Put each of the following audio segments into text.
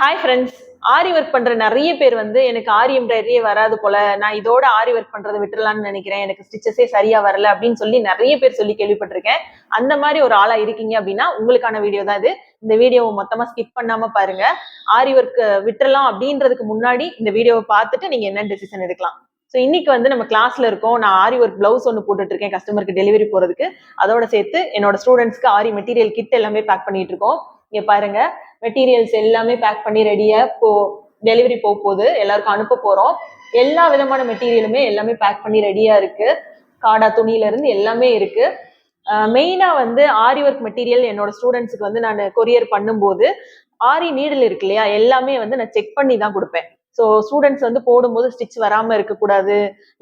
Hi friends ஆரி work பண்ற நிறைய பேர் வந்து எனக்கு ஆரி எம்ப்ராய்டரியே வராது போல. நான் இதோட ஆரி ஒர்க் பண்றதை விட்டுலான்னு நினைக்கிறேன். எனக்கு ஸ்டிச்சஸே சரியா வரல அப்படின்னு சொல்லி நிறைய பேர் சொல்லி கேள்விப்பட்டிருக்கேன். அந்த மாதிரி ஒரு ஆளா இருக்கீங்க அப்படின்னா உங்களுக்கான வீடியோ தான் இது. இந்த வீடியோவை மொத்தமா ஸ்கிப் பண்ணாம பாருங்க. ஆரி ஒர்க் விட்டுறலாம் அப்படின்றதுக்கு முன்னாடி இந்த வீடியோவை பார்த்துட்டு நீங்க என்ன டெசிஷன் எடுக்கலாம். ஸோ இன்னைக்கு வந்து நம்ம கிளாஸ்ல இருக்கோம். நான் ஆரி ஒர்க் பிளவுஸ் ஒன்று போட்டுட்டு இருக்கேன் கஸ்டமருக்கு டெலிவரி போறதுக்கு. அதோட சேர்த்து என்னோட ஸ்டூடெண்ட்ஸ்க்கு ஆரி மெட்டீரியல் கிட் எல்லாமே பேக் பண்ணிட்டு இருக்கோம். இங்க பாருங்க. மெட்டீரியல்ஸ் எல்லாமே பேக் பண்ணி ரெடியா போ டெலிவரி போக போகுது. எல்லாருக்கும் அனுப்ப போறோம். எல்லா விதமான மெட்டீரியலுமே எல்லாமே பேக் பண்ணி ரெடியா இருக்கு. காடா துணியில இருந்து எல்லாமே இருக்கு. மெயினா வந்து ஆரி ஒர்க் மெட்டீரியல் என்னோட ஸ்டூடெண்ட்ஸுக்கு வந்து நான் கொரியர் பண்ணும்போது ஆரி நீடில் இருக்கு இல்லையா? எல்லாமே வந்து நான் செக் பண்ணி தான் கொடுப்பேன். ஸோ ஸ்டூடெண்ட்ஸ் வந்து போடும்போது ஸ்டிச் வராமல் இருக்கக்கூடாது.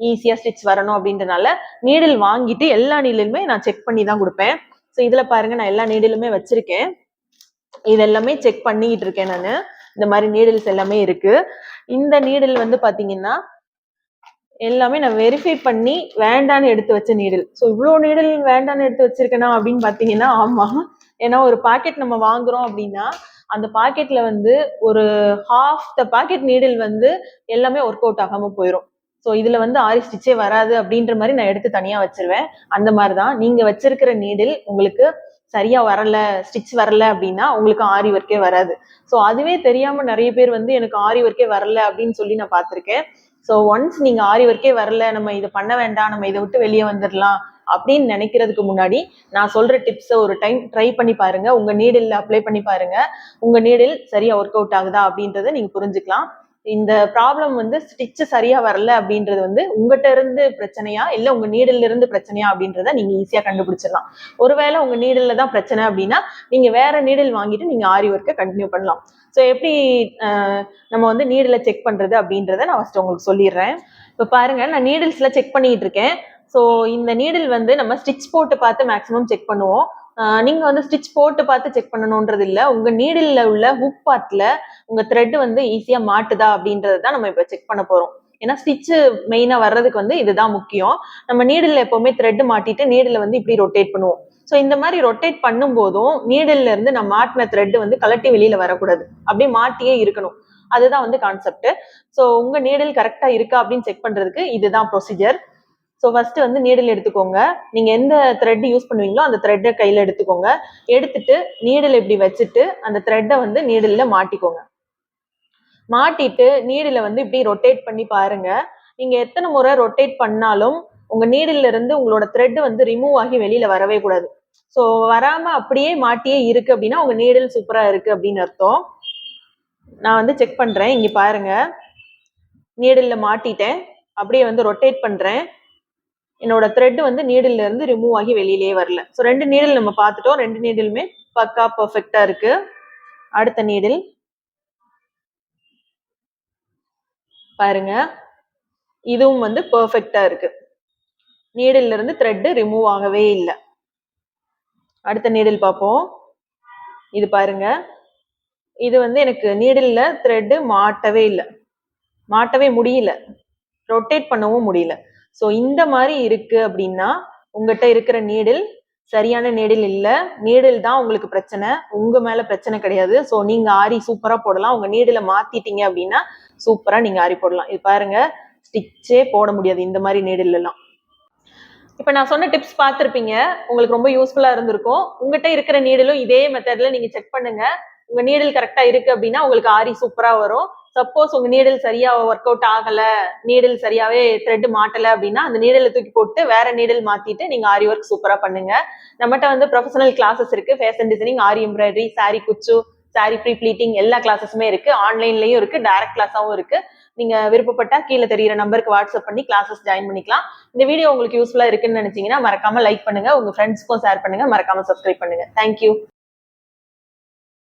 ஈஸியாக ஸ்டிச் வரணும் அப்படின்றனால நீடில் வாங்கிட்டு எல்லா நீடிலுமே நான் செக் பண்ணி தான் கொடுப்பேன். ஸோ இதில் பாருங்க நான் எல்லா நீடிலுமே வச்சிருக்கேன். இது எல்லாமே செக் பண்ணிக்கிட்டு இருக்கேன் நான். இந்த மாதிரி நீடில்ஸ் எல்லாமே இருக்கு. இந்த நீடில் வந்து பாத்தீங்கன்னா எல்லாமே நான் வெரிஃபை பண்ணி வேண்டான்னு எடுத்து வச்ச நீடில் ஸோ இவ்வளோ நீடில் வேண்டான்னு எடுத்து வச்சிருக்கேனா அப்படின்னு பார்த்தீங்கன்னா ஆமாம் ஏன்னா ஒரு பாக்கெட் நம்ம வாங்குறோம் அப்படின்னா அந்த பாக்கெட்ல வந்து ஒரு ஹாஃப் த பாக்கெட் நீடில் வந்து எல்லாமே ஒர்க் அவுட் ஆகாம போயிடும் ஸோ இதுல வந்து ஆரி ஸ்டிச்சே வராது அப்படின்ற மாதிரி நான் எடுத்து தனியா வச்சிருவேன். அந்த மாதிரி தான் நீங்க வச்சிருக்கிற நீடில் உங்களுக்கு சரியா வரல ஸ்டிச் வரல அப்படின்னா உங்களுக்கு ஆரி ஒர்க்கே வராது. ஸோ அதுவே தெரியாம நிறைய பேர் வந்து எனக்கு ஆரி ஒர்க்கே வரல அப்படின்னு சொல்லி நான் பார்த்துருக்கேன். ஸோ ஒன்ஸ் நீங்க ஆரி ஒர்க்கே வரல நம்ம இதை பண்ண வேண்டாம் நம்ம இதை விட்டு வெளியே வந்துடலாம் அப்படின்னு நினைக்கிறதுக்கு முன்னாடி நான் சொல்ற டிப்ஸை ஒரு டைம் ட்ரை பண்ணி பாருங்க. உங்க நீடில் அப்ளை பண்ணி பாருங்க. உங்க நீடில் சரியா ஒர்க் அவுட் ஆகுதா அப்படின்றத நீங்க புரிஞ்சுக்கலாம். இந்த ப்ராப்ளம் வந்து ஸ்டிச்சு சரியா வரல அப்படின்றது வந்து உங்ககிட்ட இருந்து பிரச்சனையா? இல்ல உங்க நீடல்ல இருந்து பிரச்சனையா அப்படின்றத நீங்க ஈஸியா கண்டுபிடிச்சிடலாம். ஒருவேளை உங்க நீடல்ல தான் பிரச்சனை அப்படின்னா நீங்க வேற நீடில் வாங்கிட்டு நீங்க ஆரி ஒர்க்கை கண்டினியூ பண்ணலாம். ஸோ எப்படி நம்ம வந்து நீடில் செக் பண்றது அப்படின்றத நான் ஃபர்ஸ்ட் உங்களுக்கு சொல்லிடுறேன். இப்போ பாருங்க நான் நீடில்ஸ்ல செக் பண்ணிட்டு இருக்கேன். ஸோ இந்த நீடில் வந்து நம்ம ஸ்டிச் போட்டு பார்த்து மேக்ஸிமம் செக் பண்ணுவோம். நீங்க வந்து ஸ்டிச் போட்டு பார்த்து செக் பண்ணணுன்றது இல்லை. உங்க நீடில் உள்ள ஹுக் பார்ட்ல உங்க த்ரெட் வந்து ஈஸியா மாட்டுதா அப்படின்றது தான் நம்ம இப்போ செக் பண்ண போறோம். ஏன்னா ஸ்டிச்சு மெயினா வர்றதுக்கு வந்து இதுதான் முக்கியம். நம்ம நீடில் எப்பவுமே த்ரெட் மாட்டிட்டு நீடில் வந்து இப்படி ரொட்டேட் பண்ணுவோம். ஸோ இந்த மாதிரி ரொட்டேட் பண்ணும் போதும் நீடில்ல இருந்து நம்ம மாட்டின த்ரெட் வந்து கலட்டி வெளியில வரக்கூடாது. அப்படியே மாட்டியே இருக்கணும். அதுதான் வந்து கான்செப்ட் ஸோ உங்க நீடில் கரெக்டா இருக்கா அப்படின்னு செக் பண்றதுக்கு இதுதான் ப்ரொசீஜர் ஸோ ஃபர்ஸ்ட் வந்து நீடில் எடுத்துக்கோங்க. நீங்க எந்த த்ரெட் யூஸ் பண்ணுவீங்களோ அந்த த்ரெட்டை கையில எடுத்துக்கோங்க. எடுத்துட்டு நீடில் இப்படி வச்சுட்டு அந்த த்ரெட்டை வந்து நீடில்ல மாட்டிக்கோங்க. மாட்டிட்டு நீடில வந்து இப்படி ரொட்டேட் பண்ணி பாருங்க. நீங்க எத்தனை முறை ரொட்டேட் பண்ணாலும் உங்க நீடில இருந்து உங்களோட த்ரெட் வந்து ரிமூவ் ஆகி வெளியில வரவே கூடாது. ஸோ வராம அப்படியே மாட்டியே இருக்கு அப்படின்னா உங்க நீடில் சூப்பரா இருக்கு அப்படின்னு அர்த்தம். நான் வந்து செக் பண்றேன். இங்க பாருங்க. நீடில்ல மாட்டிட்டேன். அப்படியே வந்து ரொட்டேட் பண்றேன். என்னோட த்ரெட் வந்து நீடில் இருந்து ரிமூவ் ஆகி வெளியிலேயே வரல. ஸோ ரெண்டு நீடில் நம்ம பார்த்துட்டோம். ரெண்டு நீடிலுமே பக்கா பர்ஃபெக்டா இருக்கு. அடுத்த நீடில் பாருங்க. இதுவும் வந்து பர்ஃபெக்டா இருக்கு. நீடில் இருந்து த்ரெட் ரிமூவ் ஆகவே இல்லை. அடுத்த நீடில் பார்ப்போம். இது பாருங்க. இது வந்து எனக்கு நீடில்ல த்ரெட் மாட்டவே இல்லை. மாட்டவே முடியல. ரொட்டேட் பண்ணவும் முடியல. ஸோ இந்த மாதிரி இருக்கு அப்படின்னா உங்ககிட்ட இருக்கிற நீடில் சரியான நீடில் இல்லை. நீடில் தான் உங்களுக்கு பிரச்சனை. உங்க மேல பிரச்சனை கிடையாது. ஸோ நீங்க ஆரி சூப்பரா போடலாம். உங்க நீடில மாத்திட்டீங்க அப்படின்னா சூப்பரா நீங்க ஆரி போடலாம். இது பாருங்க ஸ்டிச்சே போட முடியாது இந்த மாதிரி நீடில் எல்லாம் இப்போ நான் சொன்ன டிப்ஸ் பார்த்துருப்பீங்க. உங்களுக்கு ரொம்ப யூஸ்ஃபுல்லாக இருந்திருக்கும். உங்ககிட்ட இருக்கிற நீடிலும் இதே மெத்தடில் நீங்கள் செக் பண்ணுங்க. உங்கள் நீடில் கரெக்டாக இருக்குது அப்படின்னா உங்களுக்கு ஆரி சூப்பராக வரும். சப்போஸ் உங்க நீடில் சரியா ஒர்க் அவுட் ஆகல நீடில் சரியாவே த்ரெட் மாட்டல அப்படின்னா அந்த நீடலை தூக்கி போட்டு வேற நீடில் மாத்திட்டு நீங்க ஆரி ஒர்க் சூப்பரா பண்ணுங்க. நம்மகிட்ட வந்து ப்ரொஃபஷனல் கிளாஸஸ் இருக்கு. Fashion designing aari embroidery sari குச்சு sari pre pleating எல்லா கிளாஸஸுமே இருக்கு. ஆன்லைன்லயும் இருக்கு டைரக்ட் கிளாஸாவும் இருக்கு. நீங்க விருப்பப்பட்டா கீழே தெரியிற நம்பருக்கு வாட்ஸ்அப் பண்ணி கிளாஸஸ் ஜாயின் பண்ணிக்கலாம். இந்த வீடியோ உங்களுக்கு யூஸ்ஃபுல்லா இருக்குன்னு நினைச்சீங்கன்னா மறக்காம லைக் பண்ணுங்க. உங்க ஃப்ரெண்ட்ஸ்க்கும் ஷேர் பண்ணுங்க. மறக்காம சப்ஸ்கிரைப் பண்ணுங்க. தேங்க்யூ